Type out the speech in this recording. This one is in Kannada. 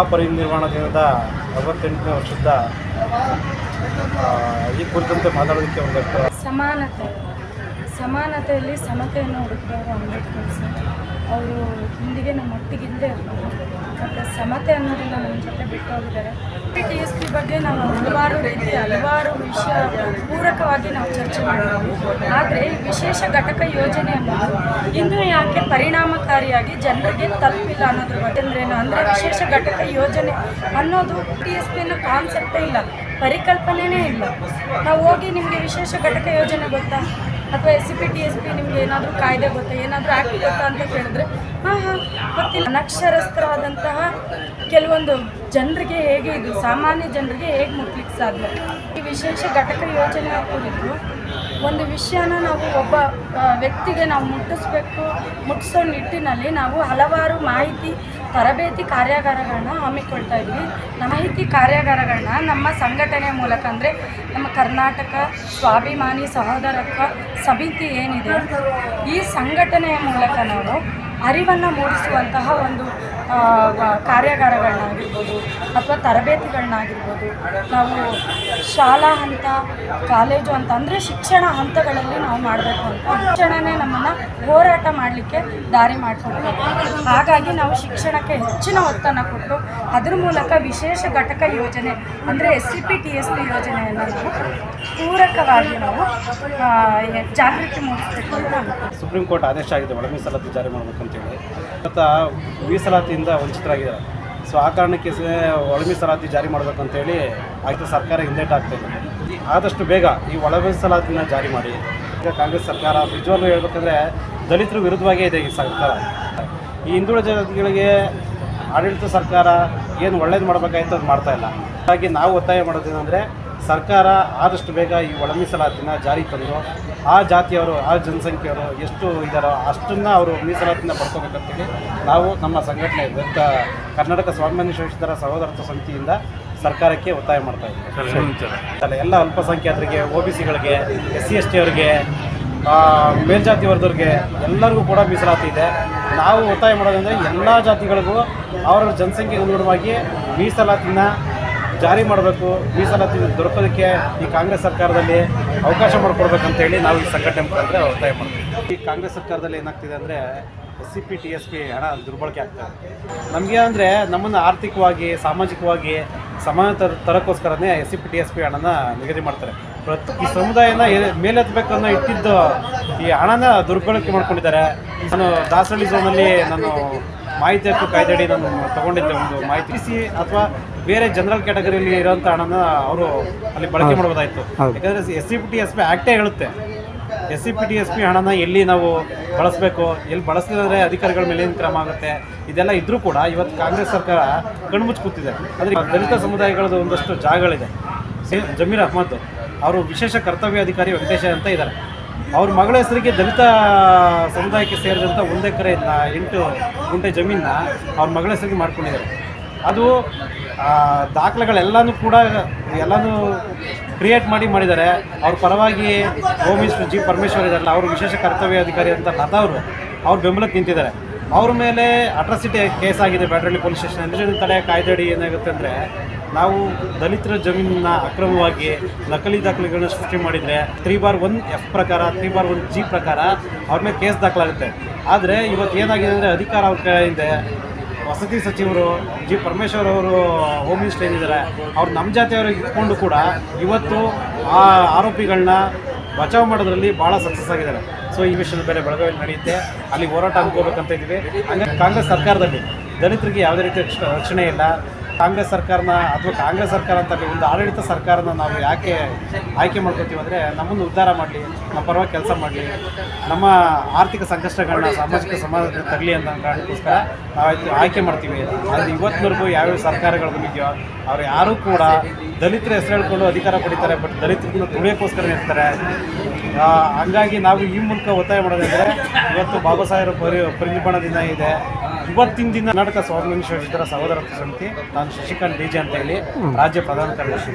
ಮಹಾಪರಿನಿರ್ವಾಣ ದಿನದ ಅರವತ್ತೆಂಟನೇ ವರ್ಷದ ಈ ಕುರಿತಂತೆ ಮಾತಾಡೋದಕ್ಕೆ ಒಂದು ಸಮಾನತೆ. ಸಮಾನತೆಯಲ್ಲಿ ಸಮತೆಯನ್ನು ಹುಡುಕಿದವರು ಅಂಬೇಡ್ಕರ್ ಸರ್. ಅವರು ಇಂದಿಗೆ ನಮ್ಮ ಒಟ್ಟಿಗಿಲ್ಲದೆ ಇರ್ತಾರೆ. ಮತ್ತು ಸಮತೆ ಅನ್ನೋದನ್ನು ನಮ್ಮ ಜೊತೆ ಬಿಟ್ಟು ಹೋಗಿದ್ದಾರೆ. ಟಿ ಎಸ್ ಪಿ ಬಗ್ಗೆ ನಾವು ಹಲವಾರು ರೀತಿಯ ಹಲವಾರು ವಿಷಯ ಪೂರಕವಾಗಿ ನಾವು ಚರ್ಚೆ ಮಾಡಿದ್ವಿ. ಆದರೆ ವಿಶೇಷ ಘಟಕ ಯೋಜನೆ ಅನ್ನೋದು ಇನ್ನೂ ಯಾಕೆ ಪರಿಣಾಮಕಾರಿಯಾಗಿ ಜನರಿಗೆ ತಲುಪಿಲ್ಲ ಅನ್ನೋದ್ರ ಬಗ್ಗೆ ಅಂದ್ರೇನು ಅಂದರೆ ವಿಶೇಷ ಘಟಕ ಯೋಜನೆ ಅನ್ನೋದು ಟಿ ಎಸ್ ಪಿ ಅನ್ನೋ ಕಾನ್ಸೆಪ್ಟೇ ಇಲ್ಲ. ಪರಿಕಲ್ಪನೆನೇ ಇಲ್ಲ. ನಾವು ಹೋಗಿ ನಿಮಗೆ ವಿಶೇಷ ಘಟಕ ಯೋಜನೆ ಗೊತ್ತಾ? ಅಥವಾ S C P T S P ನಿಮ್ಗೆ ಏನಾದರೂ ಕಾಯ್ದೆ ಗೊತ್ತಾ? ಏನಾದರೂ ಆ್ಯಕ್ಟ್ ಗೊತ್ತಾ ಅಂತ ಕೇಳಿದ್ರೆ ಹಾಂ ಹಾಂ ಗೊತ್ತಿಲ್ಲ. ಅನಕ್ಷರಸ್ಥರಾದಂತಹ ಕೆಲವೊಂದು ಜನರಿಗೆ ಹೇಗೆ ಇದು, ಸಾಮಾನ್ಯ ಜನರಿಗೆ ಹೇಗೆ ಮುಟ್ಲಿಕ್ಕೆ ಸಾಧ್ಯ? ಈ ವಿಶೇಷ ಘಟಕ ಯೋಜನೆ ಕುರಿತು ಒಂದು ವಿಷಯನ ನಾವು ಒಬ್ಬ ವ್ಯಕ್ತಿಗೆ ನಾವು ಮುಟ್ಟಿಸ್ಬೇಕು ಮುಟ್ಟಿಸೋ ನಿಟ್ಟಿನಲ್ಲಿ ನಾವು ಹಲವಾರು ಮಾಹಿತಿ, ತರಬೇತಿ ಕಾರ್ಯಾಗಾರಗಳನ್ನ ಹಮ್ಮಿಕೊಳ್ತಾ ಇದ್ವಿ. ಮಾಹಿತಿ ಕಾರ್ಯಾಗಾರಗಳನ್ನ ನಮ್ಮ ಸಂಘಟನೆ ಮೂಲಕ ಅಂದರೆ ನಮ್ಮ ಕರ್ನಾಟಕ ಸ್ವಾಭಿಮಾನಿ ಸಹೋದರತ್ವ ಸಮಿತಿ ಏನಿದೆ, ಈ ಸಂಘಟನೆಯ ಮೂಲಕ ನಾವು ಅರಿವನ್ನು ಮೂಡಿಸುವಂತಹ ಒಂದು ಕಾರ್ಯಾಗಾರಗಳನ್ನಾಗಿರ್ಬೋದು ಅಥವಾ ತರಬೇತಿಗಳನ್ನಾಗಿರ್ಬೋದು. ನಾವು ಶಾಲಾ ಹಂತ, ಕಾಲೇಜು ಅಂತ ಅಂದರೆ ಶಿಕ್ಷಣ ಹಂತಗಳಲ್ಲಿ ನಾವು ಮಾಡಬೇಕು ಅಂತ ಶಿಕ್ಷಣನೇ ನಮ್ಮನ್ನು ಹೋರಾಟ ಮಾಡಲಿಕ್ಕೆ ದಾರಿ ಮಾಡಿಕೊಡ್ತೀವಿ ಹಾಗಾಗಿ ನಾವು ಶಿಕ್ಷಣಕ್ಕೆ ಹೆಚ್ಚಿನ ಒತ್ತನ್ನು ಕೊಟ್ಟು ಅದ್ರ ಮೂಲಕ ವಿಶೇಷ ಘಟಕ ಯೋಜನೆ, ಅಂದರೆ S C P T S P ಯೋಜನೆಯನ್ನು ನಾವು ಪೂರಕವಾಗಿ ನಾವು ಜಾಗೃತಿ ಮೂಡಿಸಬೇಕು ಸುಪ್ರೀಂ ಕೋರ್ಟ್ ಆದೇಶ ಆಗಿದೆ, ಒಳಗೆ ಮೀಸಲಾತಿ ಜಾರಿ ಮತ್ತು ಮೀಸಲಾತಿಯಿಂದ ವಂಚಿತರಾಗಿದ್ದಾರೆ. ಸೊ ಆ ಕಾರಣಕ್ಕೆ ಒಳ ಮೀಸಲಾತಿ ಜಾರಿ ಮಾಡಬೇಕಂತೇಳಿ ಆಯ್ತು ಸರ್ಕಾರ ಹಿಂದೇಟ್ ಆಗ್ತಾ ಇದೆ. ಆದಷ್ಟು ಬೇಗ ಈ ಒಳ ಮೀಸಲಾತಿನ ಜಾರಿ ಮಾಡಿ. ಈಗ ಕಾಂಗ್ರೆಸ್ ಸರ್ಕಾರ ನಿಜವಾಗ್ಲೂ ಹೇಳ್ಬೇಕಂದ್ರೆ ದಲಿತರ ವಿರುದ್ಧವಾಗೇ ಇದೆ ಈ ಸರ್ಕಾರ. ಈ ಹಿಂದುಳಿದ ಜನತೆಗಳಿಗೆ ಆಡಳಿತ ಸರ್ಕಾರ ಏನು ಒಳ್ಳೇದು ಮಾಡಬೇಕಾಯ್ತು ಅದು ಮಾಡ್ತಾ ಇಲ್ಲ. ಹಾಗಾಗಿ ನಾವು ಒತ್ತಾಯ ಮಾಡೋದೇನೆಂದರೆ ಸರ್ಕಾರ ಆದಷ್ಟು ಬೇಗ ಈ ಒಳ ಮೀಸಲಾತಿನ ಜಾರಿ ತಂದು ಆ ಜಾತಿಯವರು ಆ ಜನಸಂಖ್ಯೆಯವರು ಎಷ್ಟು ಇದ್ದಾರೋ ಅಷ್ಟನ್ನು ಅವರು ಮೀಸಲಾತಿನ ಪಡ್ಕೋಬೇಕಂತೇಳಿ ನಾವು ನಮ್ಮ ಸಂಘಟನೆ ದತ್ತ ಕರ್ನಾಟಕ ಸ್ವಾಭಿಮಾನಿ ಶೋಷಿತರ ಸಹೋದರತ್ವ ಸಮಿತಿಯಿಂದ ಸರ್ಕಾರಕ್ಕೆ ಒತ್ತಾಯ ಮಾಡ್ತಾ ಇದ್ದೀವಿ. ಎಲ್ಲ ಅಲ್ಪಸಂಖ್ಯಾತರಿಗೆ ಒ ಬಿ ಸಿಗಳಿಗೆ ಎಸ್ ಸಿ ಎಸ್ ಟಿ ಅವರಿಗೆ ಮೇಲ್ಜಾತಿ ವರ್ಗದವ್ರಿಗೆ ಎಲ್ಲರಿಗೂ ಕೂಡ ಮೀಸಲಾತಿ ಇದೆ. ನಾವು ಒತ್ತಾಯ ಮಾಡೋದಂದರೆ ಎಲ್ಲ ಜಾತಿಗಳಿಗೂ ಅವರ ಜನಸಂಖ್ಯೆಗೆ ಅನುಗುಣವಾಗಿ ಮೀಸಲಾತಿನ ಜಾರಿ ಮಾಡಬೇಕು ಮೀಸಲಾತಿ ದೊರಕೋದಕ್ಕೆ ಈ ಕಾಂಗ್ರೆಸ್ ಸರ್ಕಾರದಲ್ಲಿ ಅವಕಾಶ ಮಾಡಿಕೊಡ್ಬೇಕಂತೇಳಿ ನಾವು ಈ ಸಂಘಟನೆ ಮುಖಾಂತರ ಒತ್ತಾಯ ಮಾಡ್ತೀವಿ. ಈ ಕಾಂಗ್ರೆಸ್ ಸರ್ಕಾರದಲ್ಲಿ ಏನಾಗ್ತಿದೆ ಅಂದರೆ S C P T S P ಹಣ ದುರ್ಬಳಕೆ ಆಗ್ತಾ ಇದೆ. ನಮಗೆ ಅಂದರೆ ನಮ್ಮನ್ನು ಆರ್ಥಿಕವಾಗಿ, ಸಾಮಾಜಿಕವಾಗಿ ಸಮಾನ ತರ ತರಕ್ಕೋಸ್ಕರನೇ S C P T S P ಹಣನ ನಿಗದಿ ಮಾಡ್ತಾರೆ. ಪ್ರತಿ ಈ ಸಮುದಾಯನ ಮೇಲೆತ್ತಬೇಕನ್ನೋ ಇಟ್ಟಿದ್ದು ಈ ಹಣನ ದುರ್ಬಳಕೆ ಮಾಡ್ಕೊಂಡಿದ್ದಾರೆ. ನಾನು ದಾಸಹಳ್ಳಿ ಝೋನಲ್ಲಿ ನಾನು ಮಾಹಿತಿ ಹಕ್ಕು ಕಾಯ್ದೆಡಿ ನಾನು ತಗೊಂಡಿದ್ದೆ ಒಂದು ಮಾಹಿತಿ. ಸಿ, ಅಥವಾ ಬೇರೆ ಜನರಲ್ ಕ್ಯಾಟಗರಿಯಲ್ಲಿ ಇರೋಂಥ ಹಣನ ಅವರು ಅಲ್ಲಿ ಬಳಕೆ ಮಾಡ್ಬೋದಾಯ್ತು. ಯಾಕಂದ್ರೆ S C P T S P ಆ್ಯಕ್ಟೇ ಹೇಳುತ್ತೆ. S C P T S P ಹಣನ ಎಲ್ಲಿ ನಾವು ಬಳಸಬೇಕು ಎಲ್ಲಿ ಬಳಸಿದ್ರೆ ಅಧಿಕಾರಿಗಳ ಮೇಲೆ ಏನು ಕ್ರಮ ಆಗುತ್ತೆ ಇದೆಲ್ಲ ಇದ್ರೂ ಕೂಡ ಇವತ್ತು ಕಾಂಗ್ರೆಸ್ ಸರ್ಕಾರ ಕಣ್ಮುಚ್ಚಿ ಕೂತಿದೆ. ಆದರೆ ದಲಿತ ಸಮುದಾಯಗಳದ್ದು ಒಂದಷ್ಟು ಜಾಗಗಳಿದೆ. ಜಮೀರ್ ಅಹ್ಮದ್ ಅವರು ವಿಶೇಷ ಕರ್ತವ್ಯ ಅಧಿಕಾರಿ ವೆಂಕಟೇಶ ಅಂತ ಇದ್ದಾರೆ. ಅವ್ರ ಮಗಳ ಹೆಸರಿಗೆ ದಲಿತ ಸಮುದಾಯಕ್ಕೆ ಸೇರಿದಂಥ ಒಂದು ಎಕರೆ ಎಂಟು ಗುಂಟೆ ಜಮೀನನ್ನ ಅವ್ರ ಮಗಳ ಹೆಸರಿಗೆ ಮಾಡ್ಕೊಂಡಿದ್ದಾರೆ. ಅದು ದಾಖಲೆಗಳೆಲ್ಲನೂ ಕೂಡ, ಎಲ್ಲನೂ ಕ್ರಿಯೇಟ್ ಮಾಡಿ ಮಾಡಿದ್ದಾರೆ ಅವ್ರ ಪರವಾಗಿ ಹೋಮ್ ಮಿನಿಸ್ಟರ್ ಜಿ ಪರಮೇಶ್ವರ್ ಇದ್ದಾರಲ್ಲ ಅವರು ವಿಶೇಷ ಕರ್ತವ್ಯ ಅಧಿಕಾರಿ ಅಂತ ಲತಾ ಅವರು, ಅವ್ರ ಬೆಂಬಲಕ್ಕೆ ನಿಂತಿದ್ದಾರೆ ಅವ್ರ ಮೇಲೆ ಅಟ್ರಾಸಿಟಿ ಕೇಸ್ ಆಗಿದೆ ಬ್ಯಾಟ್ರಳ್ಳಿ ಪೊಲೀಸ್ ಸ್ಟೇಷನ್ ಅಂದ್ರೆ ತಡೆ ಕಾಯ್ದೆಡಿ ಏನಾಗುತ್ತೆ ಅಂದರೆ, ನಾವು ದಲಿತರ ಜಮೀನನ್ನ ಅಕ್ರಮವಾಗಿ ನಕಲಿ ದಾಖಲೆಗಳನ್ನ ಸೃಷ್ಟಿ ಮಾಡಿದರೆ ತ್ರೀ ಬಾರ್ ಒನ್ ಎಫ್ ಪ್ರಕಾರ ತ್ರೀ ಬಾರ್ ಒನ್ ಜಿ ಪ್ರಕಾರ ಅವ್ರ ಮೇಲೆ ಕೇಸ್ ದಾಖಲಾಗುತ್ತೆ. ಆದರೆ ಇವತ್ತು ಏನಾಗಿದೆ ಅಂದರೆ, ಅಧಿಕಾರ ಅವ್ರ ಕಡೆಯಿಂದ ವಸತಿ ಸಚಿವರು ಜಿ ಪರಮೇಶ್ವರ್ ಅವರು ಹೋಮ್ ಮಿನಿಸ್ಟರ್ ಏನಿದ್ದಾರೆ, ಅವ್ರು ನಮ್ಮ ಜಾತಿಯವ್ರಿಗೆ ಇಟ್ಕೊಂಡು ಕೂಡ ಇವತ್ತು ಆ ಆರೋಪಿಗಳನ್ನ ಬಚಾವ್ ಮಾಡೋದ್ರಲ್ಲಿ ಭಾಳ ಸಕ್ಸಸ್ ಆಗಿದ್ದಾರೆ. ಸೊ ಈ ವಿಷಯದ ಮೇಲೆ ಬೆಳಗಾವಿಯಲ್ಲಿ ನಡೆಯುತ್ತೆ. ಅಲ್ಲಿ ಹೋರಾಟ ಅನ್ಕೋಬೇಕಂತ ಇದ್ದೀವಿ. ಹಂಗಾಗಿ ಕಾಂಗ್ರೆಸ್ ಸರ್ಕಾರದಲ್ಲಿ ದಲಿತರಿಗೆ ಯಾವುದೇ ರೀತಿಯ ರಕ್ಷ- ರಕ್ಷಣೆ ಇಲ್ಲ. ಕಾಂಗ್ರೆಸ್ ಸರ್ಕಾರನ ಅಥವಾ ಕಾಂಗ್ರೆಸ್ ಸರ್ಕಾರ ಅಂತ ಒಂದು ಆಡಳಿತ ಸರ್ಕಾರನ ನಾವು ಯಾಕೆ ಆಯ್ಕೆ ಮಾಡ್ಕೋತೀವಿ ಅಂದರೆ ನಮ್ಮನ್ನು ಉದ್ಧಾರ ಮಾಡಲಿ, ನಮ್ಮ ಪರವಾಗಿ ಕೆಲಸ ಮಾಡಲಿ, ನಮ್ಮ ಆರ್ಥಿಕ ಸಂಕಷ್ಟಗಳನ್ನ ಸಾಮಾಜಿಕ ಸಮಾಜ ತರಲಿ ಅಂತ ಕಾರಣಕ್ಕೋಸ್ಕರ ನಾವು ಆಯ್ಕೆ ಮಾಡ್ತೀವಿ. ಆದರೆ ಇವತ್ತಿನವರೆಗೂ ಯಾವ್ಯಾವ ಸರ್ಕಾರಗಳು ಬಂದಿದೆಯೋ, ಅವ್ರು ಯಾರೂ ಕೂಡ ದಲಿತರ ಹೆಸರು ಹೇಳ್ಕೊಂಡು ಅಧಿಕಾರ ಪಡಿತಾರೆ ಬಟ್ ದಲಿತರನ್ನ ತುಳಿಯೋಕ್ಕೋಸ್ಕರ ಇರ್ತಾರೆ ಹಂಗಾಗಿ ನಾವು ಈ ಮೂಲಕ ಒತ್ತಾಯ ಮಾಡೋದಂದರೆ ಇವತ್ತು ಬಾಬಾ ಸಾಹೇಬ್ ಪರಿ ಪರಿನಿರ್ಮಾಣ ದಿನ ಇದೆ. ಇವತ್ತಿನ ದಿನ ಕರ್ನಾಟಕ ಸ್ವಾಭಿಮಾನಿ ಶೋಷಿತರ ಸಹೋದರ ಸಮಿತಿ ನಾನು ಶಶಿಕಾಂತ್ ಡಿಜೆ ಅಂತ ಹೇಳಿ ರಾಜ್ಯ ಪ್ರಧಾನ ಕಾರ್ಯದರ್ಶಿ